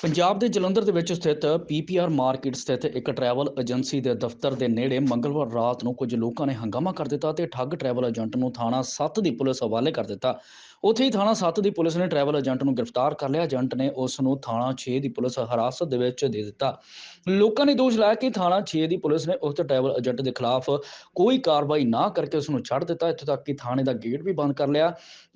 ਪੰਜਾਬ ਦੇ ਜਲੰਧਰ ਦੇ ਵਿੱਚ ਸਥਿਤ ਪੀਪੀਆਰ ਮਾਰਕੀਟ ਸਥਿਤ ਇੱਕ ਟਰੈਵਲ ਏਜੰਸੀ ਦੇ ਦਫ਼ਤਰ ਦੇ ਨੇੜੇ ਮੰਗਲਵਾਰ ਰਾਤ ਨੂੰ ਕੁਝ ਲੋਕਾਂ ਨੇ ਹੰਗਾਮਾ ਕਰ ਦਿੱਤਾ ਤੇ ਠੱਗ ਟਰੈਵਲ ਏਜੰਟ ਨੂੰ ਥਾਣਾ 7 ਦੀ ਪੁਲਿਸ ਹਵਾਲੇ ਕਰ ਦਿੱਤਾ। ਉੱਥੇ ਹੀ ਥਾਣਾ 7 ਦੀ ਪੁਲਿਸ ਨੇ ਟਰੈਵਲ ਏਜੰਟ ਨੂੰ ਗ੍ਰਿਫਤਾਰ ਕਰ ਲਿਆ। ਏਜੰਟ ਨੇ ਉਸ ਨੂੰ ਥਾਣਾ 6 ਦੀ ਪੁਲਿਸ ਹਿਰਾਸਤ ਦੇ ਵਿੱਚ ਦੇ ਦਿੱਤਾ। ਲੋਕਾਂ ਨੇ ਦੋਸ਼ ਲਾਇਆ ਕਿ ਥਾਣਾ 6 ਦੀ ਪੁਲਿਸ ਨੇ ਉਕਤ ਟਰੈਵਲ ਏਜੰਟ ਦੇ ਖਿਲਾਫ ਕੋਈ ਕਾਰਵਾਈ ਨਾ ਕਰਕੇ ਉਸ ਨੂੰ ਛੱਡ ਦਿੱਤਾ। ਇੱਥੋਂ ਤੱਕ ਕਿ ਥਾਣੇ ਦਾ ਗੇਟ ਵੀ ਬੰਦ ਕਰ ਲਿਆ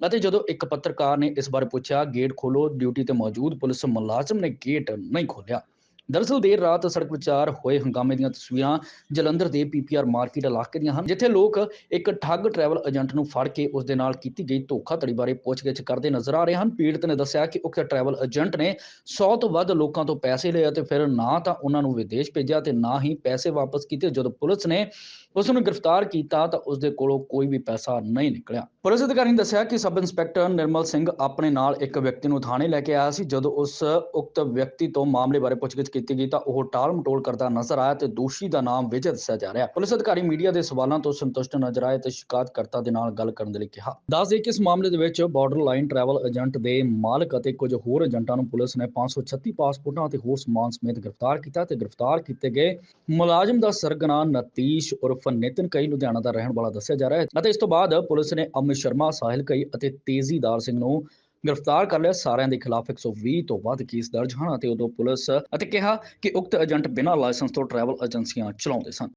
ਅਤੇ ਜਦੋਂ ਇੱਕ ਪੱਤਰਕਾਰ ਨੇ ਇਸ ਬਾਰੇ ਪੁੱਛਿਆ, ਗੇਟ ਖੋਲੋ, ਡਿਊਟੀ ਤੇ ਮੌਜੂਦ ਪੁਲਿਸ ਮੁਲਾਜ਼ਮ ਨੇ ਗੇਟ ਨਹੀਂ ਖੋਲਿਆ ਦਰਅਸਲ ਦੇਰ ਰਾਤ ਸੜਕ ਵਿਚਾਰ ਹੋਏ ਹੰਗਾਮੇ ਦੀਆਂ ਤਸਵੀਰਾਂ ਜਲੰਧਰ ਦੇ ਪੀਪੀਆਰ ਮਾਰਕੀਟ ਇਲਾਕੇ ਦੀਆਂ ਹਨ, ਜਿੱਥੇ ਲੋਕ ਇੱਕ ਠੱਗ ਟਰੈਵਲ ਏਜੰਟ ਨੂੰ ਫੜ ਕੇ ਉਸ ਦੇ ਨਾਲ ਕੀਤੀ ਗਈ ਧੋਖਾਧੜੀ ਬਾਰੇ ਪੁੱਛਗਿੱਛ ਕਰਦੇ ਨਜ਼ਰ ਆ ਰਹੇ ਹਨ। ਪੀੜਤ ਨੇ ਦੱਸਿਆ ਕਿ ਉਕਤ ਟਰੈਵਲ ਏਜੰਟ ਨੇ 100 ਤੋਂ ਵੱਧ ਲੋਕਾਂ ਤੋਂ ਪੈਸੇ ਲਏ ਅਤੇ ਫਿਰ ਨਾ ਤਾਂ ਉਹਨਾਂ ਨੂੰ ਵਿਦੇਸ਼ ਭੇਜਿਆ ਤੇ ਨਾ ਹੀ ਪੈਸੇ ਵਾਪਸ ਕੀਤੇ, ਜਦੋਂ ਪੁਲਿਸ ਨੇ ਉਸ ਨੂੰ ਗ੍ਰਿਫਤਾਰ ਕੀਤਾ ਤਾਂ ਉਸ ਦੇ ਕੋਲੋਂ ਕੋਈ ਵੀ ਪੈਸਾ ਨਹੀਂ ਨਿਕਲਿਆ। ਪੁਲਿਸ ਅਧਿਕਾਰੀ ਨੇ ਦੱਸਿਆ ਕਿ ਸਬ ਇੰਸਪੈਕਟਰ ਨਿਰਮਲ ਸਿੰਘ ਆਪਣੇ ਨਾਲ ਇੱਕ ਵਿਅਕਤੀ ਨੂੰ ਥਾਣੇ ਲੈ ਕੇ ਆਇਆ ਸੀ। ਜਦੋਂ ਉਸ ਉਕਤ ਵਿਅਕਤੀ ਤੋਂ ਮਾਮਲੇ ਬਾਰੇ ਪੁੱਛਗਿੱਛ ਕੀਤੀ ਗਈ ਤਾਂ ਉਹ ਟਾਲ ਮਟੋਲ ਕਰਦਾ ਨਜ਼ਰ ਆਇਆ ਤੇ ਦੋਸ਼ੀ ਦਾ ਨਾਮ ਵਿਜੇ ਦੱਸਿਆ ਜਾ ਰਿਹਾ। ਪੁਲਿਸ ਅਧਿਕਾਰੀ ਮੀਡੀਆ ਦੇ ਸਵਾਲਾਂ ਤੋਂ ਸੰਤੁਸ਼ਟ ਨਜ਼ਰ ਆਏ ਤੇ ਸ਼ਿਕਾਇਤਕਰਤਾ ਦੇ ਨਾਲ ਗੱਲ ਕਰਨ ਦੇ ਲਈ ਕਿਹਾ। ਦੱਸ ਦੇ ਕਿ ਇਸ ਮਾਮਲੇ ਦੇ ਵਿੱਚ ਬਾਰਡਰ ਲਾਈਨ ਟਰੈਵਲ ਏਜੰਟ ਦੇ ਮਾਲਕ ਅਤੇ ਕੁਝ ਹੋਰ ਏਜੰਟਾਂ ਨੂੰ ਪੁਲਿਸ ਨੇ 536 ਪਾਸਪੋਰਟਾਂ ਅਤੇ ਹੋਰ ਸਮਾਨ ਸਮੇਤ ਗ੍ਰਿਫਤਾਰ ਕੀਤਾ ਤੇ ਗ੍ਰਿਫਤਾਰ ਕੀਤੇ ਗਏ ਮੁਲਾਜ਼ਮ ਦਾ ਸਰਗਨਾ ਨਤੀਸ਼ ਉਰਫ ਨਿਤਨ ਕਈ ਲੁਧਿਆਣਾ ਦਾ ਰਹਿਣ ਵਾਲਾ ਦੱਸਿਆ ਜਾ ਰਿਹਾ ਹੈ ਅਤੇ ਇਸ ਤੋਂ ਬਾਅਦ ਪੁਲਿਸ ਨੇ ਅਮਿਤ ਸ਼ਰਮਾ, ਸਾਹਿਲ ਕਈ ਅਤੇ ਤੇਜ਼ੀਦਾਰ ਸਿੰਘ ਨੂੰ ਗ੍ਰਿਫਤਾਰ ਕਰ ਲਿਆ ਸਾਰਿਆਂ ਦੇ ਖਿਲਾਫ 120 ਤੋਂ ਵੱਧ ਕੇਸ ਦਰਜ ਹਨ ਅਤੇ ਉਦੋਂ ਪੁਲਿਸ ਅਤੇ ਕਿਹਾ ਕਿ ਉਕਤ ਏਜੰਟ ਬਿਨਾਂ ਲਾਇਸੈਂਸ ਤੋਂ ਟਰੈਵਲ ਏਜੰਸੀਆਂ ਚਲਾਉਂਦੇ ਸਨ।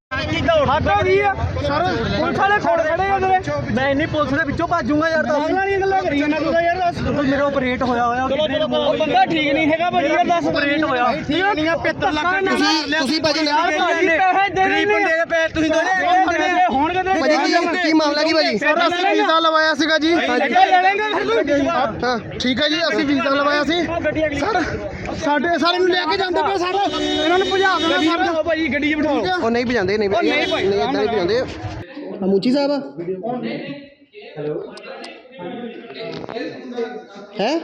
ਹੱਦ ਹੋ ਗਈ ਆ। ਸਰ ਪੁਲਿਸ ਵਾਲੇ ਖੋੜ ਖੜੇ ਆ ਉਹਦੇ ਮੈਂ ਇੰਨੀ ਪੁਲਿਸ ਦੇ ਵਿੱਚੋਂ ਭੱਜੂਗਾ ਯਾਰ ਦੱਸ। ਵਾਲੀਆਂ ਗੱਲਾਂ ਕਰੀ ਜਾਂਦਾ ਤੂੰ ਯਾਰ ਦੱਸ। ਮੇਰਾ ਆਪਰੇਟ ਹੋਇਆ ਹੋਇਆ। ਚਲੋ ਚਲੋ ਉਹ ਬੰਦਾ ਠੀਕ ਨਹੀਂ ਹੈਗਾ ਭਾਜੀ ਯਾਰ ਦੱਸ। ਆਪਰੇਟ ਹੋਇਆ। ਠੀਕ ਨਹੀਂ ਆ 75 ਲੱਖ ਤੁਸੀਂ ਤੁਸੀਂ ਭਾਜੀ ਯਾਰ ਭਾਜੀ ਪੈਸੇ ਦੇ ਗਰੀਬ ਬੰਦੇ ਦੇ ਪੈਸੇ ਤੁਸੀਂ ਦੋਨੇ ਹੋਣਗੇ ਤੇ ਭਾਜੀ ਕੀ ਕੀ ਮਾਮਲਾ ਕੀ ਭਾਜੀ? ਸਰ ਅਸੀਂ ਵੀਜ਼ਾ ਲਵਾਇਆ ਸੀਗਾ ਜੀ। ਹਾਂ ਠੀਕ ਹੈ ਜੀ ਅਸੀਂ ਵੀਜ਼ਾ ਲਵਾਇਆ ਸੀ। ਸਰ ਸਾਡੇ ਸਾਰੇ ਨੂੰ ਲੈ ਕੇ ਜਾਂਦੇ ਪਏ ਸਰ। ਇਹਨਾਂ ਨੂੰ ਭਜਾ ਦੇਣਾ ਸਰ। ਭਾਜੀ ਗੱਡੀ 'ਚ ਬਿਠਾਓ। ਉਹ ਨਹੀਂ ਭਜਾਉਂਦੇ ਨਹੀਂ ਨਹੀਂ ਨਹੀਂ ਭਾਈ, ਇਦਾਂ ਨਹੀਂ ਭਜਾਉਂਦੇ। ਅਮੂਚੀ ਸਾਹਿਬ ਹੈ?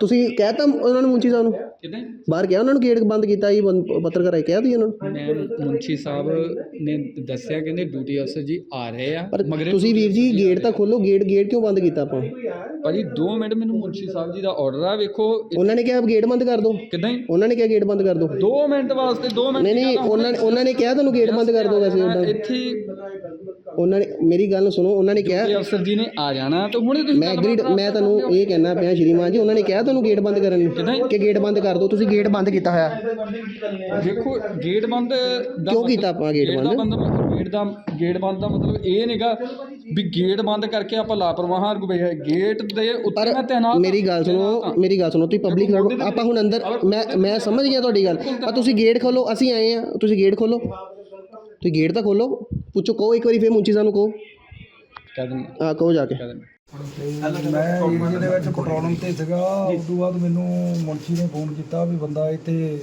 ਤੁਸੀਂ ਕਹਿਤਾ ਉਹਨਾਂ ਨੂੰ ਮੁੰਚੀ ਸਾਹਿਬ ਨੂੰ? ਕਿਦਾਂ ਬਾਹਰ ਗਿਆ ਉਹਨਾਂ ਨੂੰ ਗੇਟ ਬੰਦ ਕੀਤਾ ਜੀ ਬੰਦ- ਪੱਤਰਕਾਰ ਆਏ ਕਿਹਾ ਤੁਸੀਂ ਉਹਨਾਂ ਨੂੰ? ਮੈਂ ਮੁੰਸ਼ੀ ਸਾਹਿਬ ਨੇ ਦੱਸਿਆ ਕਹਿੰਦੇ ਡਿਊਟੀ ਅਫਸਰ ਜੀ ਆ ਰਹੇ ਆ ਪਰ ਮਗਰ ਤੁਸੀਂ ਵੀਰ ਜੀ ਗੇਟ ਤਾਂ ਖੋਲੋ ਗੇਟ ਗੇਟ ਕਿਉਂ ਬੰਦ ਕੀਤਾ ਆਪਾਂ? ਭਾਜੀ 2 ਮਿੰਟ ਮੈਨੂੰ ਮੁੰਸ਼ੀ ਸਾਹਿਬ ਜੀ ਦਾ ਆਰਡਰ ਆ ਵੇਖੋ ਉਹਨਾਂ ਨੇ ਕਿਹਾ ਗੇਟ ਬੰਦ ਕਰ ਦਿਓ ਕਿਦਾਂ ਹੀ ਉਹਨਾਂ ਨੇ ਕਿਹਾ ਗੇਟ ਬੰਦ ਕਰ ਦਿਓ 2 ਮਿੰਟ ਵਾਸਤੇ 2 ਮਿੰਟ ਨਹੀਂ ਨਹੀਂ ਉਹਨਾਂ ਨੇ ਉਹਨਾਂ ਨੇ ਕਿਹਾ ਤੁਹਾਨੂੰ ਗੇਟ ਬੰਦ ਕਰ ਦਿਓ ਵੈਸੇ ਉਦਾਂ ਇੱਥੇ ਉਹਨਾਂ ਨੇ ਮੇਰੀ ਗੱਲ ਸੁਣੋ ਉਹਨਾਂ ਨੇ ਕਿਹਾ ਅਫਸਰ ਜੀ ਨੇ ਆ ਜਾਣਾ ਤੇ ਹੁਣੇ ਤੁਸੀਂ ਮੈਂ ਮੈਂ ਤੁਹਾਨੂੰ ਇਹ ਕਹਿਣਾ ਪਿਆ ਸ਼੍ਰੀਮਾਨ ਜੀ ਉਹਨਾਂ ਨੇ ਕਿਹਾ ਤੁਹਾਨੂੰ ਗੇਟ ਬੰਦ ਕਰਨ ਨੂੰ ਕਿ ਗੇਟ ਬੰਦ ਕਰ ਦਿਓ ਤੁਸੀਂ ਗੇਟ ਬੰਦ ਕੀਤਾ ਹੋਇਆ। ਵੇਖੋ ਗੇਟ ਬੰਦ ਦਾ ਕਿਉਂ ਕੀਤਾ ਆਪਾਂ ਗੇਟ ਬੰਦ? ਗੇਟ ਦਾ ਗੇਟ ਬੰਦ ਦਾ ਮਤਲਬ ਇਹ ਨਹੀਂਗਾ ਵੀ ਗੇਟ ਬੰਦ ਕਰਕੇ ਆਪਾਂ ਲਾਪਰਵਾਹ ਰੁਕ ਗੇਟ ਦੇ ਉੱਤੇ ਮੈਂ ਤੈਨਾਤ ਮੇਰੀ ਗੱਲ ਸੁਣੋ ਮੇਰੀ ਗੱਲ ਸੁਣੋ ਤੁਸੀਂ ਪਬਲਿਕ ਖੜੋ ਆਪਾਂ ਹੁਣ ਅੰਦਰ ਮੈਂ ਮੈਂ ਸਮਝ ਗਿਆ ਤੁਹਾਡੀ ਗੱਲ। ਆ ਤੁਸੀਂ ਗੇਟ ਖੋਲੋ ਅਸੀਂ ਆਏ ਆ ਤੁਸੀਂ ਗੇਟ ਖੋਲੋ। ਤੁਸੀਂ ਗੇਟ ਤਾਂ ਖੋਲੋ। ਪੁੱਛੋ ਕਹੋ ਇੱਕ ਵਾਰੀ ਫੇਰ ਮੁੰਚੀ ਸਾਨੂੰ ਕਹੋ। ਕਹਿ ਦਿੰਦਾ ਹਾਂ। ਕਹੋ ਜਾ ਕੇ। ਮੈਂ ਏਰੀਏ ਦੇ ਵਿੱਚ ਪੈਟਰੋਲਿੰਗ ਤੇ ਸੀਗਾ ਉਸ ਤੋਂ ਬਾਅਦ ਮੈਨੂੰ ਮੁਨਸ਼ੀ ਨੇ ਫੋਨ ਕੀਤਾ ਵੀ ਬੰਦਾ ਇੱਥੇ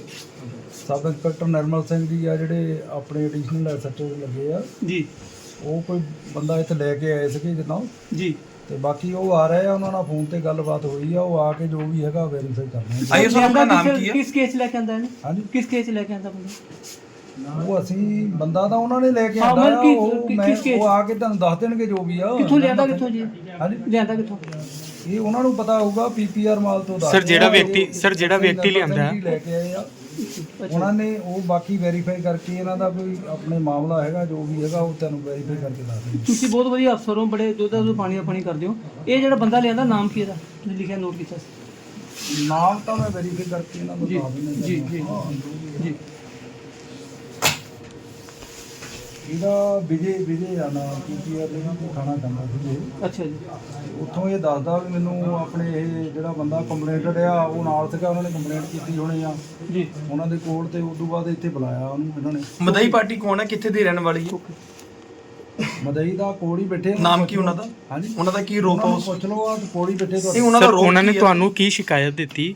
sub inspector normal Singh ji ਆ ਜਿਹੜੇ ਆਪਣੇ ਐਡੀਸ਼ਨਲ ਐਸਐਚਓ ਲੱਗੇ ਆ। ਜੀ। ਉਹ ਕੋਈ ਬੰਦਾ ਇੱਥੇ ਲੈ ਕੇ ਆਏ ਸੀਗੇ ਜਿੱਦਾਂ। ਜੀ। ਤੇ ਬਾਕੀ ਉਹ ਆ ਰਹੇ ਆ ਉਹਨਾਂ ਨਾਲ ਫੋਨ ਤੇ ਗੱਲਬਾਤ ਹੋਈ ਆ ਉਹ ਆ ਕੇ ਜੋ ਵੀ ਹੈਗਾ ਵੈਰੀਫਾਈ ਕਰਨੇ ਆ। ਆਈਏ ਸਰ ਆਪਣਾ ਨਾਮ ਕੀ ਹੈ? ਕਿਸ ਕੇਸ ਲੈ ਕੇ ਆਂਦਾ ਹੈ ਹਾਂਜੀ। ਕਿਸ ਕੇਸ ਲੈ ਕੇ ਆਂਦਾ ਬੰਦਾ? ਉਹ ਅਸੀਂ ਬੰਦਾ ਤਾਂ ਉਹਨਾਂ ਨੇ ਲੈ ਕੇ ਹਾਂ, ਆਂਦਾ ਮਤਲਬ ਆ, ਕਿ- ਉਹ ਕਿ- ਮੈਂ ਕਿਸ case? ਉਹ ਆ ਕੇ ਤੁਹਾਨੂੰ ਦੱਸ ਦੇਣਗੇ ਜੋ ਵੀ ਆ। ਕਿੱਥੋਂ ਲਿਆਂਦਾ ਕਿੱਥੋਂ ਜੀ? ਹਾਂਜੀ। ਲਿਆਂਦਾ ਕਿੱਥੋਂ? ਇਹ ਉਹਨਾਂ ਨੂੰ ਪਤਾ ਹੋਊਗਾ ਪੀਪੀਆਰ ਮਾਲ ਤੋਂ ਦੱਸ ਸਰ, ਜਿਹੜਾ। ਵਿਅਕਤੀ- ਸਰ, ਜਿਹੜਾ ਵਿਅਕਤੀ ਸਿੰਘ ਲਿਆਂਦਾ। ਜੀ ਲੈ ਕੇ ਆਏ ਆ। ਉਹਨਾਂ ਨੇ ਉਹ ਬਾਕੀ ਵੈਰੀਫਾਈ ਕਰਕੇ ਇਹਨਾਂ ਦਾ ਕੋਈ ਆਪਣੇ ਮਾਮਲਾ ਹੈਗਾ ਜੋ ਵੀ ਹੈਗਾ ਉਹ ਤੁਹਾਨੂੰ ਵੈਰੀਫਾਈ ਕਰਕੇ ਦੱਸ ਦੇਣਗੇ। ਤੁਸੀਂ ਬਹੁਤ ਵਧੀਆ ਅਫਸਰ ਹੋ ਬੜੇ ਦੁੱਧ ਦੁੱਧ ਪਾਣੀ ਦਾ ਪਾਣੀ ਕਰਦੇ ਹੋ। ਇਹ ਜਿਹੜਾ ਬੰਦਾ ਲਿਆਂਦਾ ਨਾਮ ਕੀ ਇਹਦਾ? ਤੁਸੀਂ ਲਿਖਿਆ ਨੋਟ ਕੀਤਾ ਸੀ। ਨਾਮ ਤਾਂ ਮੈਂ ਵੈਰੀਫਾਈ ਕਰਕੇ ਇਹਨਾਂ ਨੂੰ ਦੱਸ ਦਿੰਦਾ ਜੀ, ਜੀ। ਜੀ। ਇਹਦਾ ਵਿਜੇ ਵਿਜੇ ਆ ਨਾਮ ਪੀਪੀਆਰ ਦੇ ਵਿੱਚ ਖਾਣਾ ਖਾਂਦਾ ਸੀ ਇਹ। ਅੱਛਾ ਜੀ। ਉੱਥੋਂ ਇਹ ਦੱਸਦਾ ਵੀ ਮੈਨੂੰ ਆਪਣੇ ਇਹ ਜਿਹੜਾ ਬੰਦਾ ਕੰਪਲੇਂਟਡ ਆ ਉਹ ਨਾਲ ਸੀਗਾ ਉਹਨਾਂ ਨੇ ਕੰਪਲੇਂਟ ਕੀਤੀ ਹੋਣੀ ਆ। ਜੀ। ਉਹਨਾਂ ਦੇ ਕੋਲ ਤੇ ਉਸ ਤੋਂ ਬਾਅਦ ਇੱਥੇ ਬੁਲਾਇਆ ਉਹਨੂੰ ਇਹਨਾਂ ਨੇ। ਮਦਈ ਪਾਰਟੀ ਕੌਣ ਹੈ? ਕਿੱਥੇ ਦੀ ਰਹਿਣ ਵਾਲੀ ਹੈ? ਮਦਈ ਦਾ ਹੀ ਬੈਠੇ ਆ। ਨਾਮ ਕੀ ਉਹਨਾਂ ਦਾ? ਹਾਂਜੀ। ਉਹਨਾਂ ਦਾ ਕੀ ਰੋਪ ਨੂੰ ਪੁੱਛ ਲਓ ਆ ਹੀ ਬੈਠੇ ਤੁਹਾਡੇ ਉਹਨਾਂ ਦਾ ਸਰ ਰੋਪ ਉਹਨਾਂ ਨੇ ਕੀ ਹੈ? ਤੁਹਾਨੂੰ ਕੀ ਸ਼ਿਕਾਇਤ ਦਿੱਤੀ?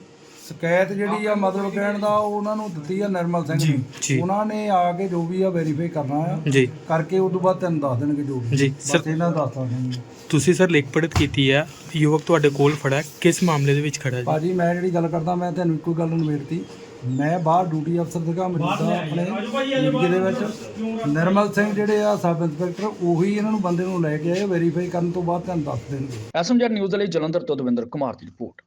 ਸ਼ਿਕਾਇਤ ਜਿਹੜੀ ਆ ਮਤਲਬ ਕਹਿਣ ਦਾ ਉਹ ਉਹਨਾਂ ਨੂੰ ਦਿੱਤੀ ਆ ਨਿਰਮਲ ਸਿੰਘ ਜੀ, ਨੂੰ। ਉਹਨਾਂ ਨੇ ਆ ਕੇ ਜੋ ਵੀ ਆ ਵੈਰੀਫਾਈ ਕਰਨਾ ਆ। ਜੀ। ਕਰਕੇ ਉਸ ਤੋਂ ਬਾਅਦ ਤੈਨੂੰ ਦੱਸ ਦੇਣਗੇ ਜੋ ਵੀ। ਜੀ, ਬਸ ਸਰ- ਇਹਨਾਂ ਦਾ ਦੱਸ ਦੇਣਗੇ। ਤੁਸੀਂ ਸਰ ਲਿਖ ਪੜਤ ਕੀਤੀ ਹੈ ਯੁਵਕ ਤੁਹਾਡੇ ਕੋਲ ਖੜਾ ਹੈ ਕਿਸ ਮਾਮਲੇ ਦੇ ਵਿੱਚ ਖੜਾ ਹੈ ਜੀ? ਭਾਜੀ ਮੈਂ ਜਿਹੜੀ ਗੱਲ ਕਰਦਾ ਮੈਂ ਤੁਹਾਨੂੰ ਇੱਕੋ ਗੱਲ ਨੂੰ ਨਿਬੇੜਤੀ ਮੈਂ ਬਾਹਰ ਡਿਊਟੀ ਅਫਸਰ ਸੀਗਾ ਮੌਜੂਦਾ ਆਪਣੇ ਏਰੀਏ ਦੇ ਵਿੱਚ। ਨਿਰਮਲ ਸਿੰਘ ਜਿਹੜੇ ਆ ਸਬ ਇੰਸਪੈਕਟਰ ਉਹੀ ਇਹਨਾਂ ਨੂੰ ਬੰਦੇ ਨੂੰ ਲੈ ਕੇ ਆਏ ਵੈਰੀਫਾਈ ਕਰਨ ਤੋਂ ਬਾਅਦ ਤੁਹਾਨੂੰ ਦੱਸ ਦੇਣਗੇ। ਐਸਐਮਜੈਡ ਨਿਊਜ਼ ਦੇ ਲਈ ਜਲੰਧਰ ਤੋਂ ਦਵਿੰਦਰ ਕੁਮਾਰ ਦੀ ਰਿਪੋਰਟ।